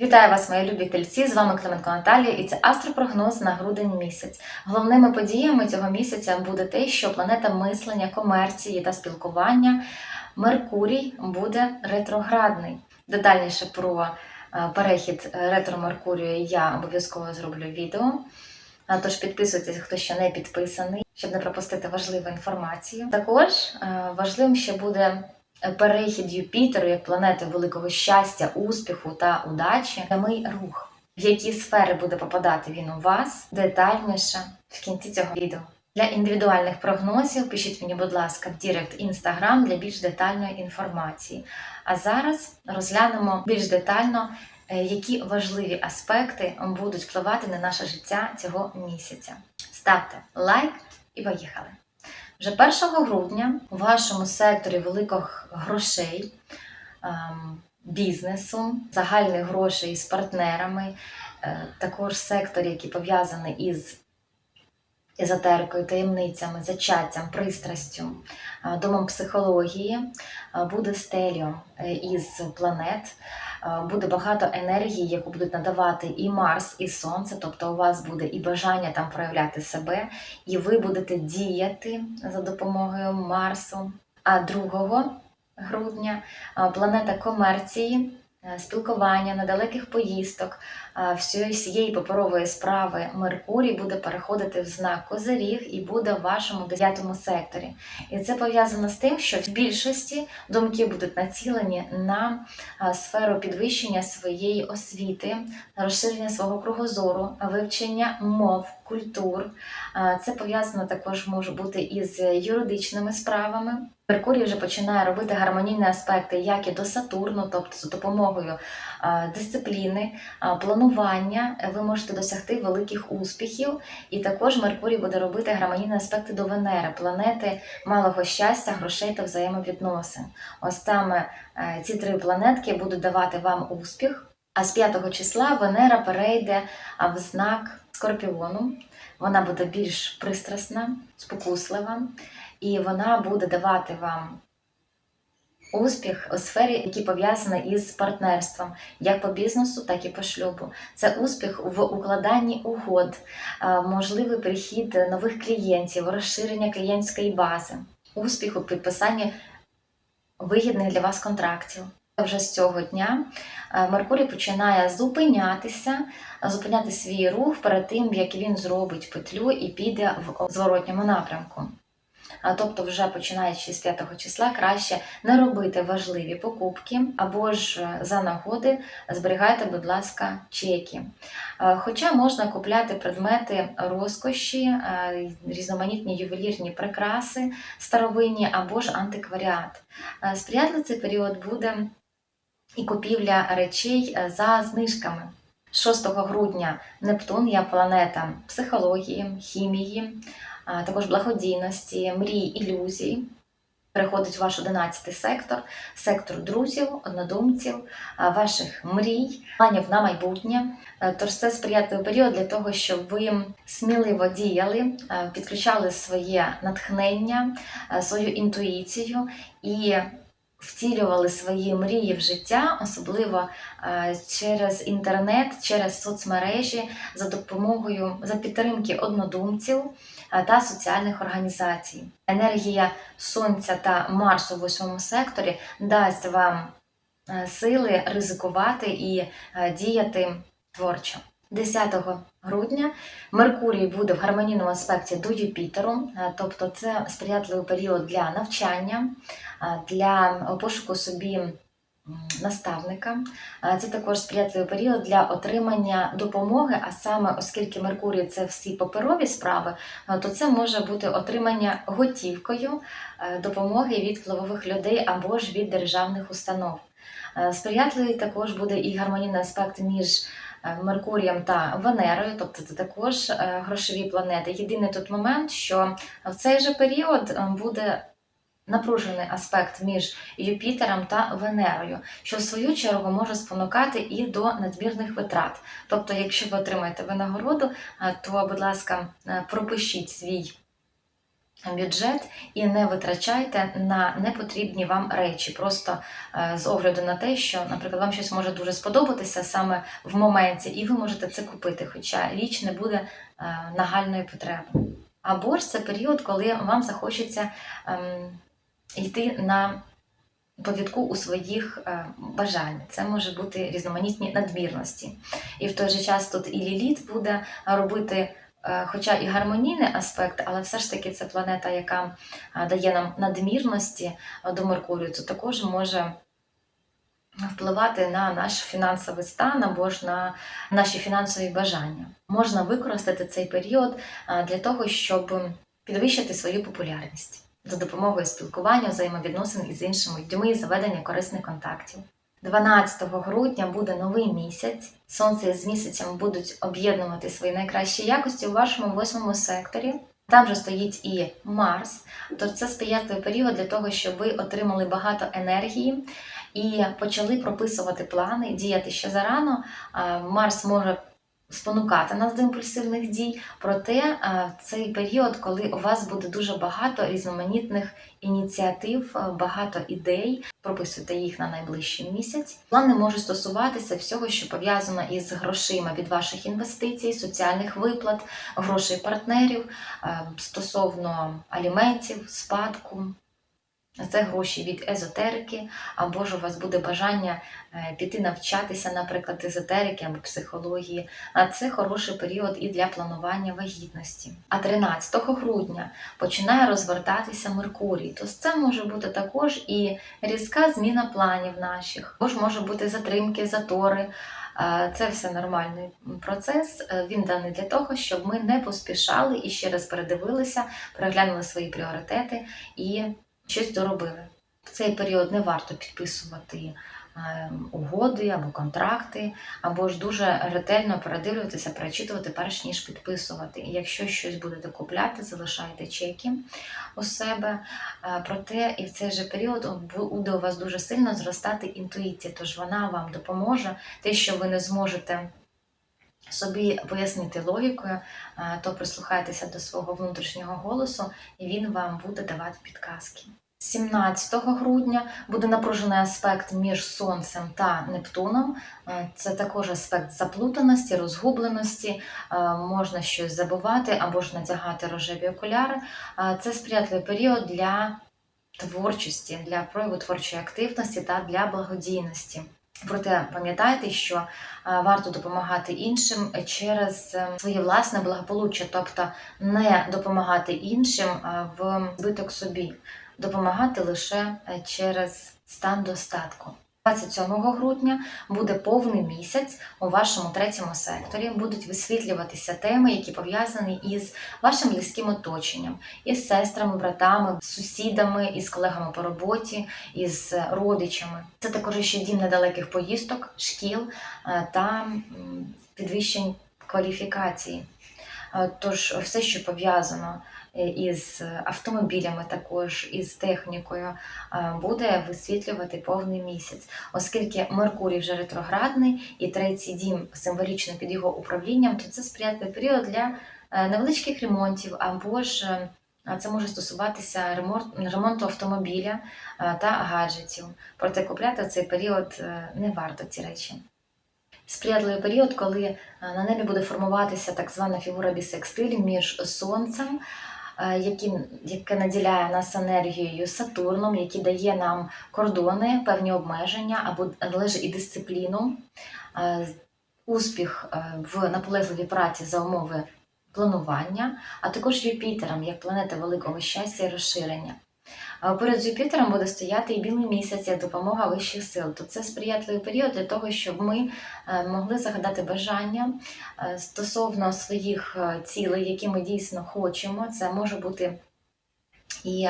Вітаю вас, мої любі тельці! З вами Клименко Наталія, і це астропрогноз на грудень місяць. Головними подіями цього місяця буде те, що планета мислення, комерції та спілкування Меркурій буде ретроградний. Детальніше про е, перехід ретро Меркурію я обов'язково зроблю відео. Тож підписуйтесь, хто ще не підписаний, щоб не пропустити важливу інформацію. Також е, важливим ще буде перехід Юпітеру як планети великого щастя, успіху та удачі, прямий рух. В які сфери буде попадати він у вас детальніше в кінці цього відео. Для індивідуальних прогнозів пишіть мені, будь ласка, в Дірект Інстаграм для більш детальної інформації. А зараз розглянемо більш детально, е, які важливі аспекти будуть впливати на наше життя цього місяця. Ставте лайк і поїхали! Вже 1 грудня у вашому секторі великих грошей, ем, бізнесу, загальних грошей з партнерами, е, також секторі, які пов'язані із езотерикою, таємницями, зачаттям, пристрастю, е, домом психології, е, буде стеліо із планет. Буде багато енергії, яку будуть надавати і Марс, і Сонце, тобто у вас буде і бажання там проявляти себе, і ви будете діяти за допомогою Марсу. А 2 грудня планета комерції Е, спілкування, недалеких поїздок, всієї всієї паперової справи Меркурій буде переходити в знак Козиріг і буде в вашому дев'ятому секторі. І це пов'язано з тим, що в більшості думки будуть націлені на сферу підвищення своєї освіти, розширення свого кругозору, вивчення мов. Культур це пов'язано також може бути із юридичними справами. Меркурій вже починає робити гармонійні аспекти, як і до Сатурну, тобто за допомогою дисципліни, планування, ви можете досягти великих успіхів. І також Меркурій буде робити гармонійні аспекти до Венери, планети малого щастя, грошей та взаємовідносин. Ось саме е, ці три планетки будуть давати вам успіх. А з 5 числа Венера перейде в знак Скорпіону. Вона буде більш пристрасна, спокуслива і вона буде давати вам успіх у сфері, які пов'язані із партнерством, як по бізнесу, так і по шлюбу. Це успіх в укладанні угод, можливий прихід нових клієнтів, розширення клієнтської бази, успіх у підписанні вигідних для вас контрактів. Вже з цього дня Меркурій починає зупинятися, зупиняти свій рух перед тим, як він зробить петлю і піде в зворотньому напрямку. Тобто, вже починаючи з 5 числа, краще не робити важливі покупки або ж е, за нагоди зберігайте, будь ласка, чеки. Е, хоча можна купляти предмети розкоші, е, різноманітні ювелірні прикраси, старовинні або ж антикваріат. Сприятливий цей період буде і купівля речей за знижками. 6 грудня Нептун є планета психології, хімії також благодійності, мрій, ілюзій. Переходить в ваш 11 сектор, сектор друзів, однодумців, ваших мрій, планів на майбутнє. Е, тож це сприятливий період для того, щоб ви сміливо діяли, е, підключали своє натхнення, е, свою інтуїцію і втілювали свої мрії в життя, особливо через інтернет, через соцмережі, за допомогою за підтримки однодумців та соціальних організацій. Енергія Сонця та Марсу в восьмому секторі дасть вам е, сили ризикувати і е, діяти творчо. 10 грудня Меркурій буде в гармонійному аспекті до Юпітеру, е, тобто це сприятливий період для навчання, для пошуку собі наставника. Це також сприятливий період для отримання допомоги, а саме, оскільки Меркурій це всі паперові справи, то це може бути отримання готівкою е, допомоги від впливових людей або ж від державних установ. Е, сприятливий також буде і гармонійний аспект між е, Меркурієм та Венерою, тобто це також грошові планети. Єдиний тут момент, що в цей же період буде напружений аспект між Юпітером та Венерою, що в свою чергу може спонукати і до надмірних витрат. Тобто, якщо ви отримаєте винагороду, е, то, будь ласка, е, пропишіть свій бюджет і не витрачайте на непотрібні вам речі. Просто е, з огляду на те, що, наприклад, вам щось може дуже сподобатися саме в моменті, і ви можете це купити, хоча річ не буде нагальної потреби. Або ж це період, коли вам захочеться ем, йти на повідку у своїх е, бажань. Це може бути різноманітні надмірності. І в той же час тут і Ліліт буде робити. е, Хоча і гармонійний аспект, але все ж таки це планета, яка е, дає нам надмірності до Меркурію, то також може впливати на наш фінансовий стан або ж на наші фінансові бажання. Можна використати цей період для того, щоб підвищити свою популярність за допомогою спілкування, взаємовідносин із іншими людьми і заведення корисних контактів. 12 грудня буде новий місяць. Сонце з місяцем будуть об'єднувати свої найкращі якості у вашому восьмому секторі. Там же стоїть і Марс, тож це сприятливий період для того, щоб ви отримали багато енергії і почали прописувати плани, діяти ще зарано. Марс може спонукати нас до імпульсивних дій, проте а, цей період, коли у вас буде дуже багато різноманітних ініціатив, багато ідей, прописуйте їх на найближчий місяць. Плани можуть стосуватися всього, що пов'язано із грошима від ваших інвестицій, соціальних виплат, грошей партнерів е, стосовно аліментів, спадку. Це гроші від езотерики, або ж у вас буде бажання е, піти навчатися, наприклад, езотерики або психології. А це хороший період і для планування вагітності. А 13 грудня починає розвертатися Меркурій. Тож це може бути також і різка зміна планів наших, або ж може бути затримки, затори. Це все нормальний процес. Е, Він даний для того, щоб ми не поспішали і ще раз передивилися, переглянули свої пріоритети і щось доробили. В цей період не варто підписувати е, угоди або контракти, або ж дуже ретельно передивлюватися, перечитувати, перш ніж підписувати. І якщо щось будете купляти, залишайте чеки у себе. Е, Проте і в цей же період буде у вас дуже сильно зростати інтуїція, тож вона вам допоможе те, що ви не зможете. Собі пояснити логікою, е, то прислухайтеся до свого внутрішнього голосу, і він вам буде давати підказки. 17 грудня буде напружений аспект між Сонцем та Нептуном. Е, Це також аспект заплутаності, розгубленості, е, можна щось забувати або ж надягати рожеві окуляри. Це сприятливий період для творчості, для прояву творчої активності та для благодійності. Проте пам'ятайте, що е, варто допомагати іншим через е, своє власне благополуччя, тобто не допомагати іншим е, в збиток собі, допомагати лише через стан достатку. 27 грудня буде повний місяць у вашому третьому секторі. Будуть висвітлюватися теми, які пов'язані із вашим близьким оточенням, із сестрами, братами, сусідами, із колегами по роботі, із родичами. Це також ще дім недалеких поїздок, шкіл е, та підвищень кваліфікації. Е, Тож все, що пов'язано із автомобілями, також із технікою, е, буде висвітлювати повний місяць, оскільки Меркурій вже ретроградний і третій дім символічно під його управлінням, то це сприятливий період для невеличких ремонтів або ж це може стосуватися ремонт- ремонту автомобіля та гаджетів. Проте купляти цей період е, не варто ці речі. Сприятливий період, коли е, на небі буде формуватися так звана фігура бісекстиль між сонцем, е, яким, яке наділяє нас енергією Сатурном, який дає нам кордони, певні обмеження або але ж і дисципліну, е, успіх е, в наполегливій праці за умови планування, а також Юпітером як планета великого щастя і розширення. А Поряд Юпітером буде стояти і білий місяць як допомога вищих сил. То це сприятливий період для того, щоб ми е, могли загадати бажання е, стосовно своїх е, цілей, які ми дійсно хочемо. Це може бути і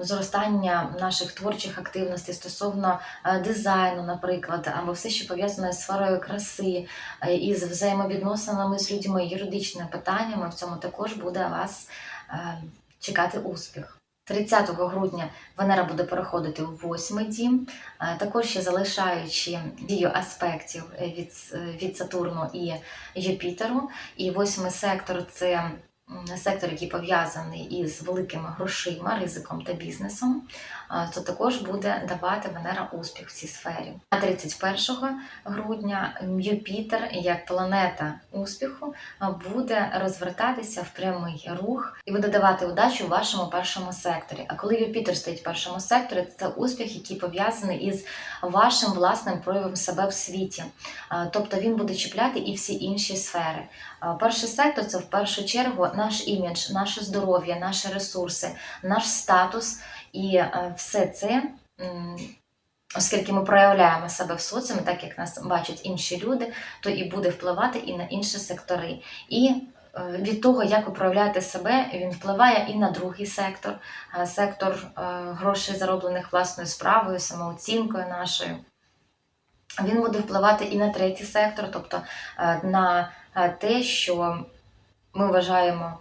зростання наших творчих активностей стосовно дизайну, наприклад, або все, що пов'язане з сферою краси, е, із взаємовідносинами з людьми, юридичними питаннями. В цьому також буде вас чекати успіх. 30 грудня Венера буде переходити у восьмий дім, е, також ще залишаючи дію аспектів е, від, е, від Сатурну і Юпітеру. І восьмий сектор це сектор, який пов'язаний із великими грошима, ризиком та бізнесом, то також буде давати Венера успіх в цій сфері. А 31 грудня Юпітер, як планета успіху, буде розвертатися в прямий рух і буде давати удачу у вашому першому секторі. А коли Юпітер стоїть в першому секторі, це успіх, який пов'язаний із вашим власним проявом себе в світі. Тобто він буде чіпляти і всі інші сфери. Перший сектор це в першу чергу наш імідж, наше здоров'я, наші ресурси, наш статус і е, все це. Оскільки ми проявляємо себе в соціумі, так як нас бачать інші люди, то і буде впливати і на інші сектори. І е, від того, як ви проявляєте себе, він впливає і на другий сектор, е, сектор грошей, зароблених власною справою, самооцінкою нашою. Він буде впливати і на третій сектор, тобто на те, що ми вважаємо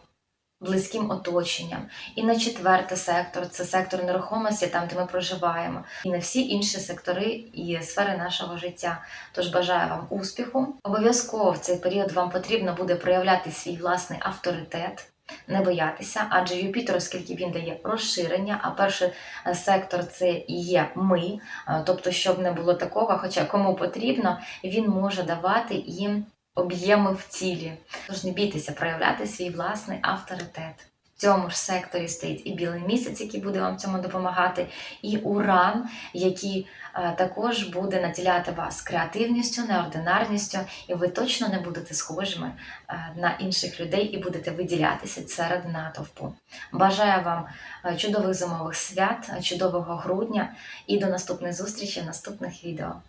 близьким оточенням, і на четвертий сектор це сектор нерухомості, там де ми проживаємо, і на всі інші сектори і сфери нашого життя. Тож бажаю вам успіху. Обов'язково в цей період вам потрібно буде проявляти свій власний авторитет. Не боятися, адже Юпітер, оскільки він дає розширення, а перший е, сектор це є ми, е, тобто, щоб не було такого, хоча кому потрібно, він може давати їм об'єми в тілі. Тож не бійтеся проявляти свій власний авторитет. В цьому ж секторі стоїть і білий місяць, який буде вам в цьому допомагати, і уран, який е, також буде наділяти вас креативністю, неординарністю, і ви точно не будете схожими е, на інших людей і будете виділятися серед натовпу. Бажаю вам е, чудових зимових свят, чудового грудня і до наступних зустрічей в наступних відео.